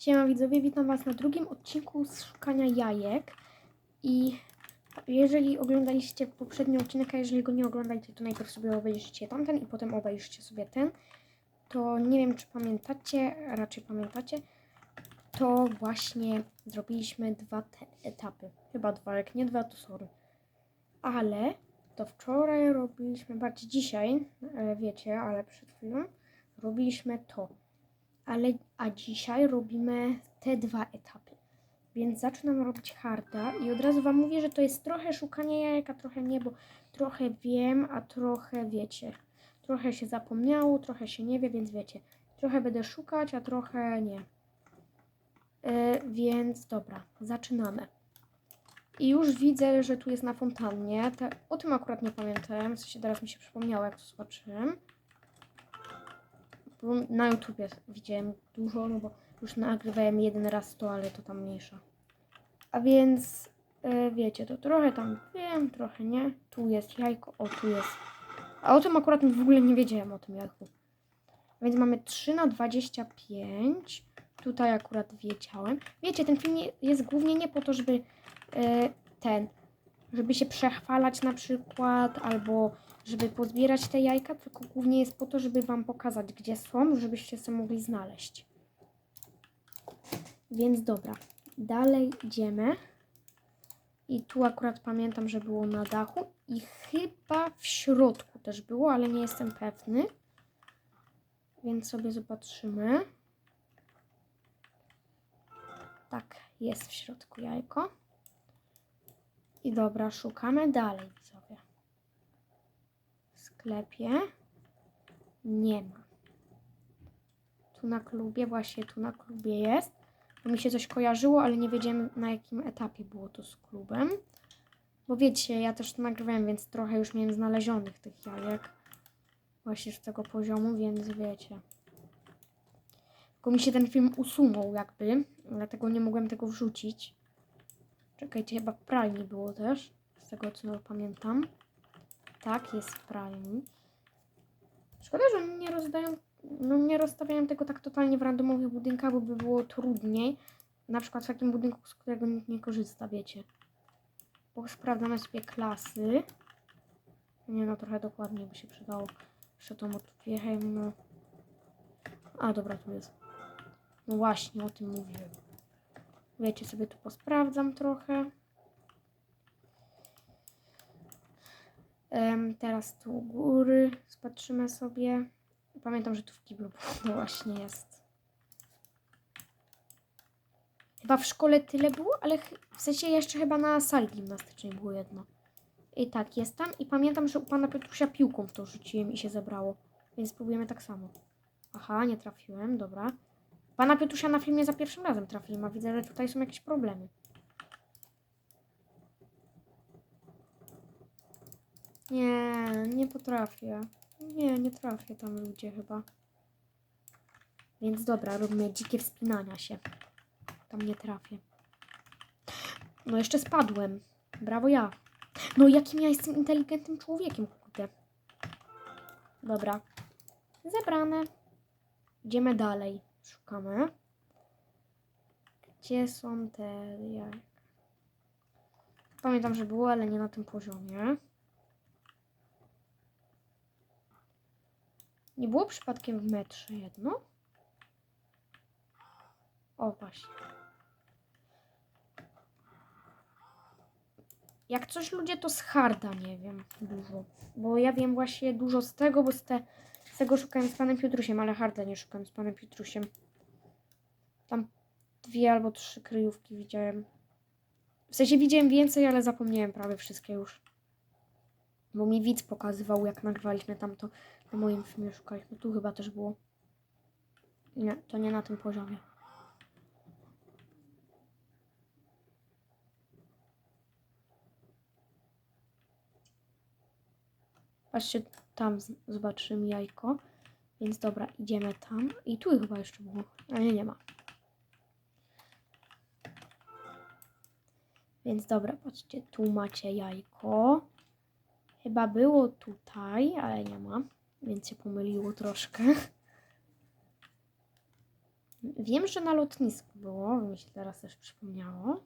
Siema widzowie, witam Was na drugim odcinku z szukania jajek. I jeżeli oglądaliście poprzedni odcinek, a jeżeli go nie oglądajcie, to najpierw sobie obejrzyjcie tamten i potem obejrzyjcie sobie ten. To nie wiem, czy pamiętacie, raczej pamiętacie, to właśnie zrobiliśmy dwa etapy. Chyba dwa, jak nie dwa, to sorry. Ale to wczoraj robiliśmy, bardziej dzisiaj, e, wiecie, ale przed chwilą robiliśmy to. Ale, a dzisiaj robimy te dwa etapy. Więc zaczynam robić harda i od razu Wam mówię, że to jest trochę szukanie jajek, a trochę nie, bo trochę wiem, a trochę wiecie. Trochę się zapomniało, trochę się nie wie, więc wiecie. Trochę będę szukać, a trochę nie. E, więc dobra, zaczynamy. I już widzę, że tu jest na fontannie. Te, o tym akurat nie pamiętałem, w sensie teraz mi się przypomniało, jak to zobaczyłem. Na YouTubie widziałem dużo, no bo już nagrywałem jeden raz to, ale to tam mniejsza. A więc e, wiecie, to trochę tam wiem, trochę nie. Tu jest jajko, o tu jest. A o tym akurat w ogóle nie wiedziałem o tym jajku. Więc mamy 3 na 25. Tutaj akurat wiedziałem. Wiecie, ten film jest głównie nie po to, żeby e, ten, żeby się przechwalać na przykład, albo żeby pozbierać te jajka, tylko głównie jest po to, żeby Wam pokazać, gdzie są, żebyście sobie mogli znaleźć. Więc dobra, dalej idziemy. I tu akurat pamiętam, że było na dachu i chyba w środku też było, ale nie jestem pewny. Więc sobie zobaczymy. Tak, jest w środku jajko. I dobra, szukamy dalej, widzowie. Sklepie nie ma. Tu na klubie, właśnie tu na klubie jest. Bo mi się coś kojarzyło, ale nie wiedziałem na jakim etapie było to z klubem. Bo wiecie, ja też to nagrywałem, więc trochę już miałem znalezionych tych jajek. Właśnie z tego poziomu, więc wiecie. Tylko mi się ten film usunął jakby, dlatego nie mogłem tego wrzucić. Czekajcie, chyba w Prime było też, z tego co pamiętam. Tak, jest w Prime. Szkoda, że nie rozdają, no nie rozstawiają tego tak totalnie w randomowych budynkach, bo by było trudniej. Na przykład w takim budynku, z którego nikt nie korzysta, wiecie. Bo sprawdzamy sobie klasy. Nie no, trochę dokładniej by się przydało. Jeszcze to otwierajmy. No. A, dobra, tu jest. No właśnie, o tym mówiłem. Wiecie, sobie tu posprawdzam trochę. Teraz tu góry spatrzymy sobie. Pamiętam, że tu w kiblu właśnie jest. Chyba w szkole tyle było, ale w sensie jeszcze chyba na sali gimnastycznej było jedno. I tak, jest tam. I pamiętam, że u pana Piotrusia piłką w to rzuciłem i się zebrało. Więc spróbujemy tak samo. Aha, nie trafiłem, dobra. Pana Piotrusia na filmie za pierwszym razem trafiłem, a widzę, że tutaj są jakieś problemy. Nie, nie potrafię. Nie, nie trafię tam ludzie chyba. Więc dobra, robimy dzikie wspinania się. Tam nie trafię. No jeszcze spadłem. Brawo ja. No jakim ja jestem inteligentnym człowiekiem, kurde. Dobra. Zebrane. Idziemy dalej. Szukamy. Gdzie są te jajka? Pamiętam, że było, ale nie na tym poziomie. Nie było przypadkiem w metrze jedno? O, właśnie. Jak coś ludzie, to z harda nie wiem dużo. Bo ja wiem właśnie dużo z tego, bo z, te, z tego szukałem z panem Piotrusiem, ale harda nie szukałem z panem Piotrusiem. Tam dwie albo trzy kryjówki widziałem. W sensie widziałem więcej, ale zapomniałem prawie wszystkie już. Bo mi widz pokazywał, jak nagrywaliśmy tamto na moim filmie szukaliśmy. Tu chyba też było. Nie, to nie na tym poziomie. Patrzcie, tam zobaczymy jajko. Więc dobra, idziemy tam. I tu chyba jeszcze było. Ale nie, nie ma. Więc dobra, patrzcie, tu macie jajko. Chyba było tutaj, ale nie ma. Więc się pomyliło troszkę. Wiem, że na lotnisku było, mi się teraz też przypomniało.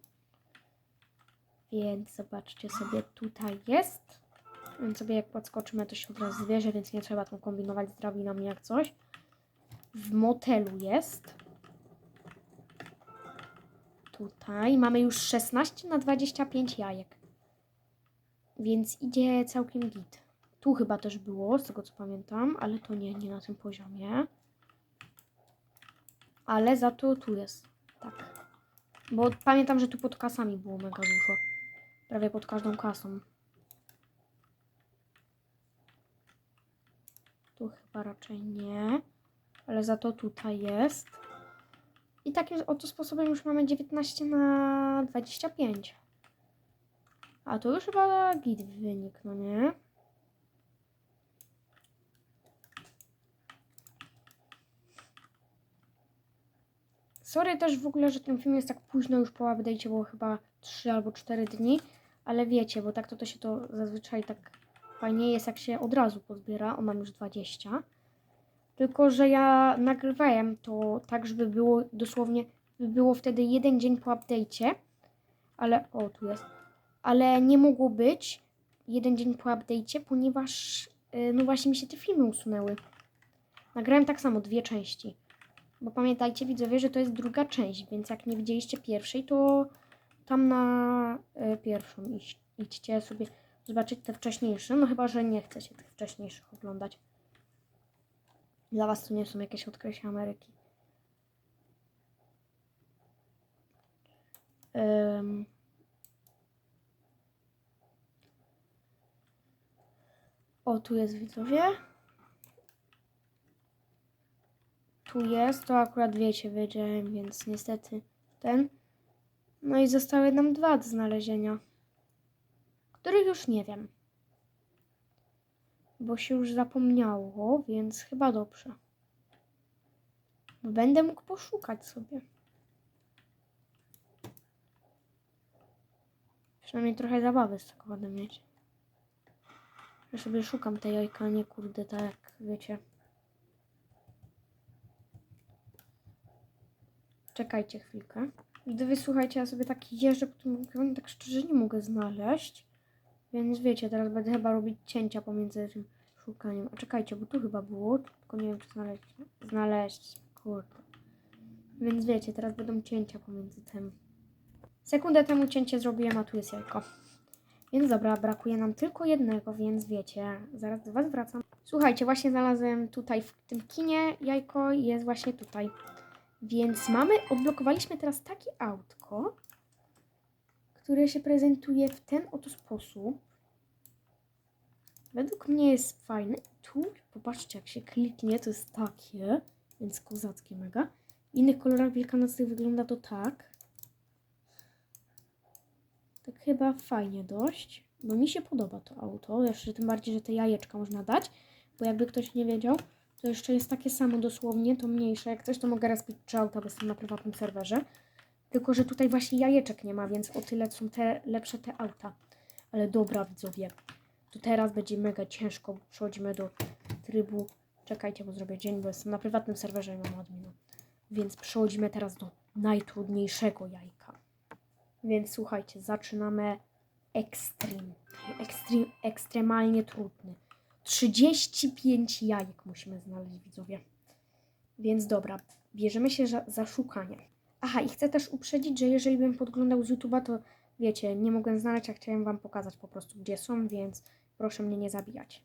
Więc zobaczcie sobie, tutaj jest. Więc sobie jak podskoczymy, to się od razu zwierzę, więc nie trzeba tam kombinować z drabinami jak coś. W motelu jest. Tutaj mamy już 16 na 25 jajek. Więc idzie całkiem git. Tu chyba też było, z tego co pamiętam, ale to nie, nie na tym poziomie. Ale za to tu jest. Tak. Bo pamiętam, że tu pod kasami było mega dużo. Prawie pod każdą kasą. Tu chyba raczej nie. Ale za to tutaj jest. I takim oto sposobem już mamy 19 na 25. A to już chyba git wynik, no nie? Sorry też w ogóle, że ten film jest tak późno już po update'cie, było chyba 3 albo 4 dni, ale wiecie, bo tak to, to się to zazwyczaj tak fajnie jest, jak się od razu pozbiera, o mam już 20. Tylko, że ja nagrywałem to tak, żeby było dosłownie, by było wtedy jeden dzień po update'cie, ale, o tu jest, ale nie mogło być jeden dzień po update'cie, ponieważ, yy, no właśnie mi się te filmy usunęły. Nagrałem tak samo, dwie części. Bo pamiętajcie widzowie, że to jest druga część, więc jak nie widzieliście pierwszej, to tam na y, pierwszą iść, idźcie sobie zobaczyć te wcześniejsze. No chyba, że nie chcecie tych wcześniejszych oglądać. Dla was to nie są jakieś odkrycia Ameryki. Ym. O, tu jest widzowie. Tu jest, to akurat wiecie, wiedziałem, więc niestety ten. No i zostały nam dwa do znalezienia, których już nie wiem. Bo się już zapomniało, więc chyba dobrze. Bo będę mógł poszukać sobie. Przynajmniej trochę zabawy z tego będę mieć. Ja sobie szukam tej jajka, nie kurde, tak wiecie. Czekajcie chwilkę. Gdy wysłuchajcie, ja sobie tak jeżdżę po tym regionie, tak szczerze nie mogę znaleźć. Więc wiecie, teraz będę chyba robić cięcia pomiędzy tym szukaniem. A czekajcie, bo tu chyba było, tylko nie wiem czy znaleźć. Znaleźć, kurde. Więc wiecie, teraz będą cięcia pomiędzy tym. Sekundę temu cięcie zrobiłem, a tu jest jajko. Więc dobra, brakuje nam tylko jednego, więc wiecie, zaraz do Was wracam. Słuchajcie, właśnie znalazłem tutaj w tym kinie jajko jest właśnie tutaj. Więc mamy, odblokowaliśmy teraz takie autko, które się prezentuje w ten oto sposób. Według mnie jest fajne. Tu, popatrzcie, jak się kliknie, to jest takie, więc kozackie mega. W innych kolorach wielkanocnych wygląda to tak. Tak chyba fajnie dość, bo mi się podoba to auto. Jeszcze tym bardziej, że te jajeczka można dać, bo jakby ktoś nie wiedział, to jeszcze jest takie samo dosłownie, to mniejsze. Jak coś, to mogę rozbić trzy auta, bo jestem na prywatnym serwerze. Tylko, że tutaj właśnie jajeczek nie ma, więc o tyle są te lepsze te auta. Ale dobra, widzowie. To teraz będzie mega ciężko. Przechodzimy do trybu. Czekajcie, bo zrobię dzień, bo jestem na prywatnym serwerze i mam admina. Więc przechodzimy teraz do najtrudniejszego jajka. Więc słuchajcie, zaczynamy Extreme. Extreme ekstremalnie trudny. 35 jajek musimy znaleźć, widzowie. Więc dobra, bierzemy się za, za szukanie. Aha, i chcę też uprzedzić, że jeżeli bym podglądał z YouTube'a, to wiecie, nie mogłem znaleźć, a chciałem Wam pokazać po prostu, gdzie są, więc proszę mnie nie zabijać.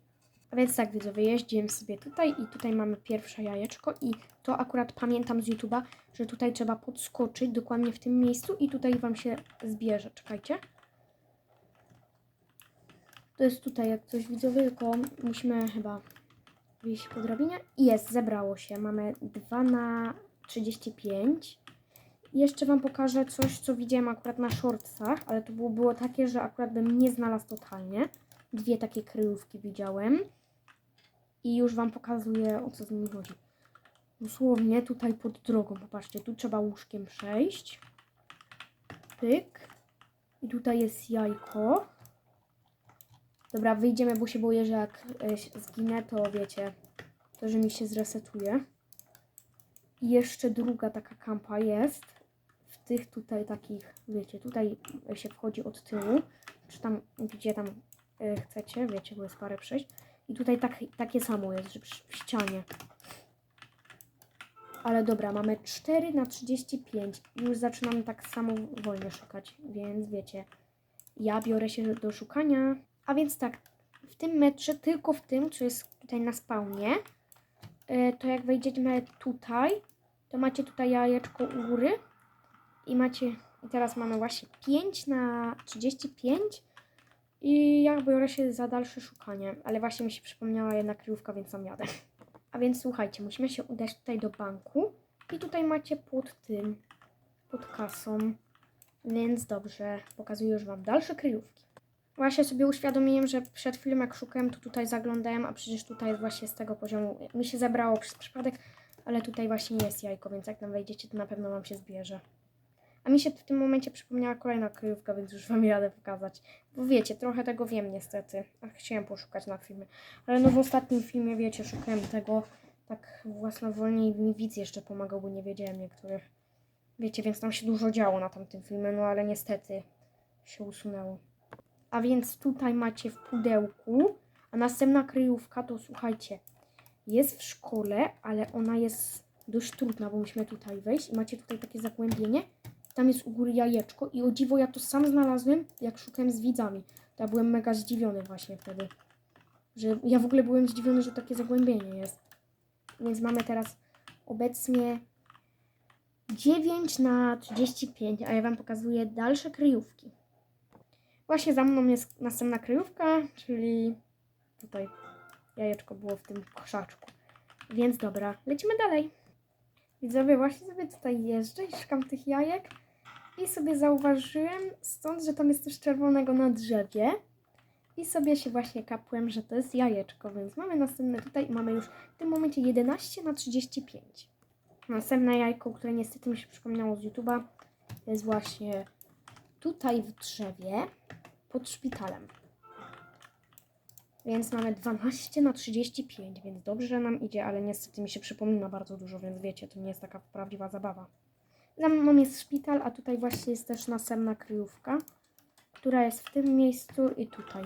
A więc tak, widzowie, jeździłem sobie tutaj i tutaj mamy pierwsze jajeczko i to akurat pamiętam z YouTube'a, że tutaj trzeba podskoczyć dokładnie w tym miejscu i tutaj Wam się zbierze. Czekajcie. To jest tutaj jak coś widzowie, tylko musimy chyba wyjść po drabinie. Jest, zebrało się. Mamy 2 na 35. I jeszcze Wam pokażę coś, co widziałem akurat na shortsach, ale to było, było takie, że akurat bym nie znalazł totalnie. Dwie takie kryjówki widziałem. I już Wam pokazuję, o co z nimi chodzi. Dosłownie tutaj pod drogą, popatrzcie, tu trzeba łóżkiem przejść. Pyk. I tutaj jest jajko. Dobra, wyjdziemy, bo się boję, że jak e, zginę, to wiecie, to że mi się zresetuje. I jeszcze druga taka kampa jest. W tych tutaj takich, wiecie, tutaj się wchodzi od tyłu, czy tam, gdzie tam e, chcecie, wiecie, bo jest parę przejść. I tutaj tak, takie samo jest, że w ścianie. Ale dobra, mamy 4 na 35. Już zaczynam tak samo wolno szukać, więc wiecie, ja biorę się do szukania. A więc tak, w tym metrze, tylko w tym, co jest tutaj na spawnie, e, to jak wejdziemy tutaj, to macie tutaj jajeczko u góry i macie, i teraz mamy właśnie 5 na 35 i ja biorę się za dalsze szukanie, ale właśnie mi się przypomniała jedna kryjówka, więc tam jadę. A więc słuchajcie, musimy się udać tutaj do banku i tutaj macie pod tym, pod kasą, więc dobrze, pokazuję już Wam dalsze kryjówki. Właśnie sobie uświadomiłem, że przed chwilą jak szukałem, to tutaj zaglądałem, a przecież tutaj właśnie z tego poziomu mi się zebrało przez przypadek, ale tutaj właśnie jest jajko, więc jak tam wejdziecie, to na pewno Wam się zbierze. A mi się w tym momencie przypomniała kolejna kryjówka, więc już Wam jadę pokazać. Bo wiecie, trochę tego wiem niestety, a chciałem poszukać na filmie. Ale no w ostatnim filmie, wiecie, szukałem tego tak własnowolnie i mi widz jeszcze pomagał, bo nie wiedziałem niektórych. Wiecie, więc tam się dużo działo na tamtym filmie, no ale niestety się usunęło. A więc tutaj macie w pudełku, a następna kryjówka to słuchajcie, jest w szkole, ale ona jest dość trudna, bo musimy tutaj wejść i macie tutaj takie zagłębienie. Tam jest u góry jajeczko i o dziwo ja to sam znalazłem, jak szukałem z widzami. To ja byłem mega zdziwiony właśnie wtedy. Że ja w ogóle byłem zdziwiony, że takie zagłębienie jest. Więc mamy teraz obecnie 9 na 35, a ja Wam pokazuję dalsze kryjówki. Właśnie za mną jest następna kryjówka, czyli tutaj jajeczko było w tym krzaczku. Więc dobra, lecimy dalej. Widzowie, właśnie sobie tutaj jeżdżę i szukam tych jajek i sobie zauważyłem stąd, że tam jest coś czerwonego na drzewie i sobie się właśnie kapłem, że to jest jajeczko, więc mamy następne tutaj i mamy już w tym momencie 11 na 35. Następne jajko, które niestety mi się przypomniało z YouTube'a, jest właśnie tutaj w drzewie pod szpitalem. Więc mamy 12 na 35, więc dobrze nam idzie, ale niestety mi się przypomina bardzo dużo, więc wiecie, to nie jest taka prawdziwa zabawa. Za mną jest szpital, a tutaj właśnie jest też następna kryjówka, która jest w tym miejscu i tutaj.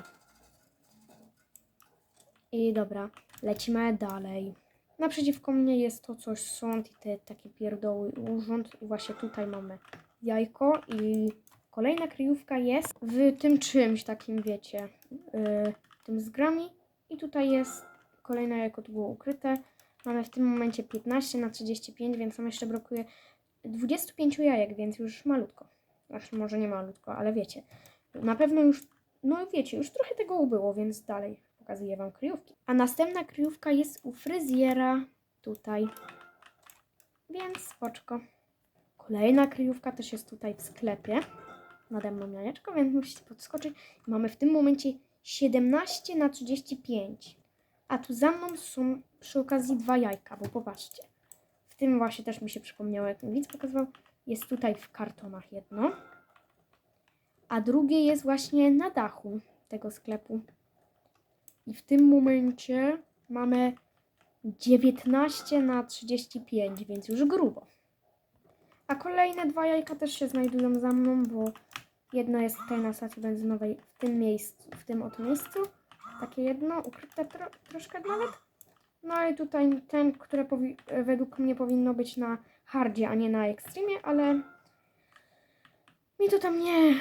I dobra, lecimy dalej. Naprzeciwko mnie jest to coś sąd i te takie pierdoły urząd. I właśnie tutaj mamy jajko i kolejna kryjówka jest w tym czymś takim, wiecie, yy, tym z grami. I tutaj jest kolejne jajko, tu było ukryte. Mamy w tym momencie 15 na 35, więc nam jeszcze brakuje 25 jajek, więc już malutko. Znaczy może nie malutko, ale wiecie. Na pewno już, no wiecie, już trochę tego ubyło, więc dalej pokazuję Wam kryjówki. A następna kryjówka jest u fryzjera tutaj. Więc spoczko. Kolejna kryjówka też jest tutaj w sklepie. Nade mną jajeczko, więc musicie podskoczyć. Mamy w tym momencie 17 na 35. A tu za mną są przy okazji dwa jajka, bo popatrzcie. W tym właśnie też mi się przypomniało, jak mi widz pokazywał. Jest tutaj w kartonach jedno. A drugie jest właśnie na dachu tego sklepu. I w tym momencie mamy 19 na 35, więc już grubo. A kolejne dwa jajka też się znajdują za mną, bo jedno jest tutaj na stacji benzynowej w tym miejscu, w tym oto miejscu. Takie jedno, ukryte tro, troszkę nawet. No i tutaj ten, które według mnie powinno być na hardzie, a nie na ekstremie, ale mi to tam nie,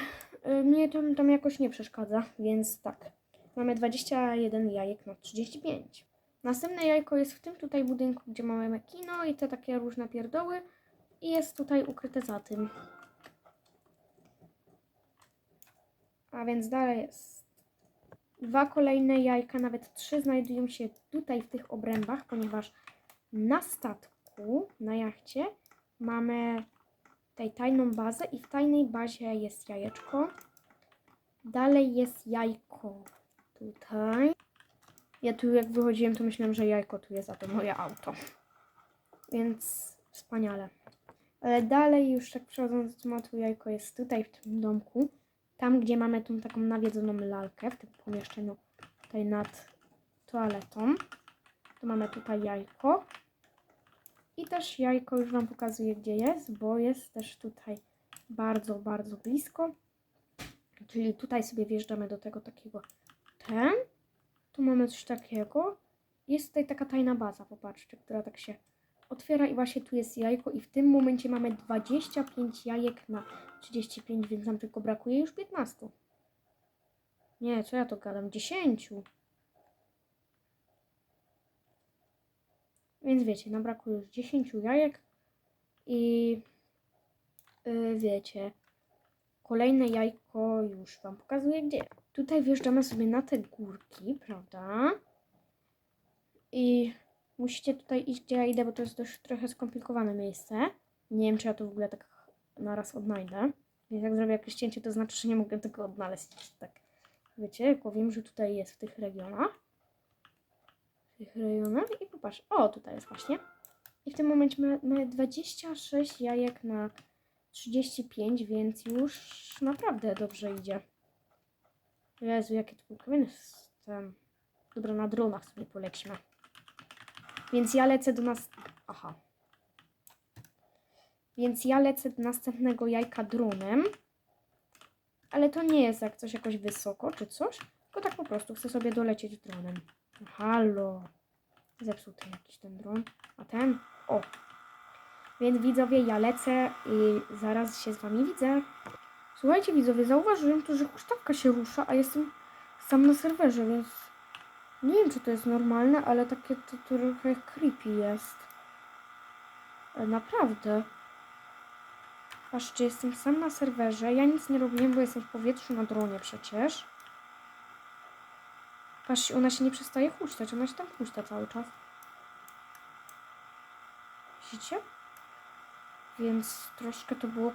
y, mnie to tam jakoś nie przeszkadza, więc tak. Mamy 21 jajek na 35. Następne jajko jest w tym tutaj budynku, gdzie mamy kino i te takie różne pierdoły. I jest tutaj ukryte za tym. A więc dalej jest. Dwa kolejne jajka, nawet trzy znajdują się tutaj w tych obrębach, ponieważ na statku, na jachcie mamy tutaj tajną bazę i w tajnej bazie jest jajeczko. Dalej jest jajko tutaj. Ja tu jak wychodziłem, to myślałem, że jajko tu jest, a to moje auto. Więc wspaniale. Ale dalej już tak przechodząc do tematu, jajko jest tutaj w tym domku. Tam, gdzie mamy tą taką nawiedzoną lalkę w tym pomieszczeniu tutaj nad toaletą. To mamy tutaj jajko. I też jajko już Wam pokazuję, gdzie jest, bo jest też tutaj bardzo, bardzo blisko. Czyli tutaj sobie wjeżdżamy do tego takiego ten. Tu mamy coś takiego. Jest tutaj taka tajna baza, popatrzcie, która tak się otwiera i właśnie tu jest jajko i w tym momencie mamy 25 jajek na 35, więc nam tylko brakuje już 15. Nie, co ja to gadam? 10. Więc wiecie, nam brakuje już 10 jajek i yy, wiecie, kolejne jajko już Wam pokazuję gdzie. Tutaj wjeżdżamy sobie na te górki, prawda? I musicie tutaj iść, gdzie ja idę, bo to jest dość trochę skomplikowane miejsce. Nie wiem, czy ja to w ogóle tak naraz odnajdę. Więc jak zrobię jakieś cięcie, to znaczy, że nie mogę tego odnaleźć. Tak, wiecie, tylko wiem, że tutaj jest w tych regionach. W tych rejonach i popatrz, o, tutaj jest właśnie. I w tym momencie mamy, mamy 26 jajek na 35, więc już naprawdę dobrze idzie. Jezu, jakie to kamień ten. Dobra, na dronach sobie polecimy. Więc ja lecę do nas... Aha. Więc ja lecę do następnego jajka dronem. Ale to nie jest jak coś jakoś wysoko czy coś. Tylko tak po prostu chcę sobie dolecieć dronem. Halo. Zepsuty jakiś ten dron. A ten? O. Więc widzowie, ja lecę i zaraz się z wami widzę. Słuchajcie widzowie, zauważyłem tu, że huśtawka się rusza, a jestem sam na serwerze, więc nie wiem czy to jest normalne, ale takie to trochę creepy jest. E, Naprawdę. Patrzcie, jestem sam na serwerze, ja nic nie robiłem, bo jestem w powietrzu na dronie przecież. Patrzcie, ona się nie przestaje huśtać, ona się tam huśta cały czas. Widzicie? Więc troszkę to było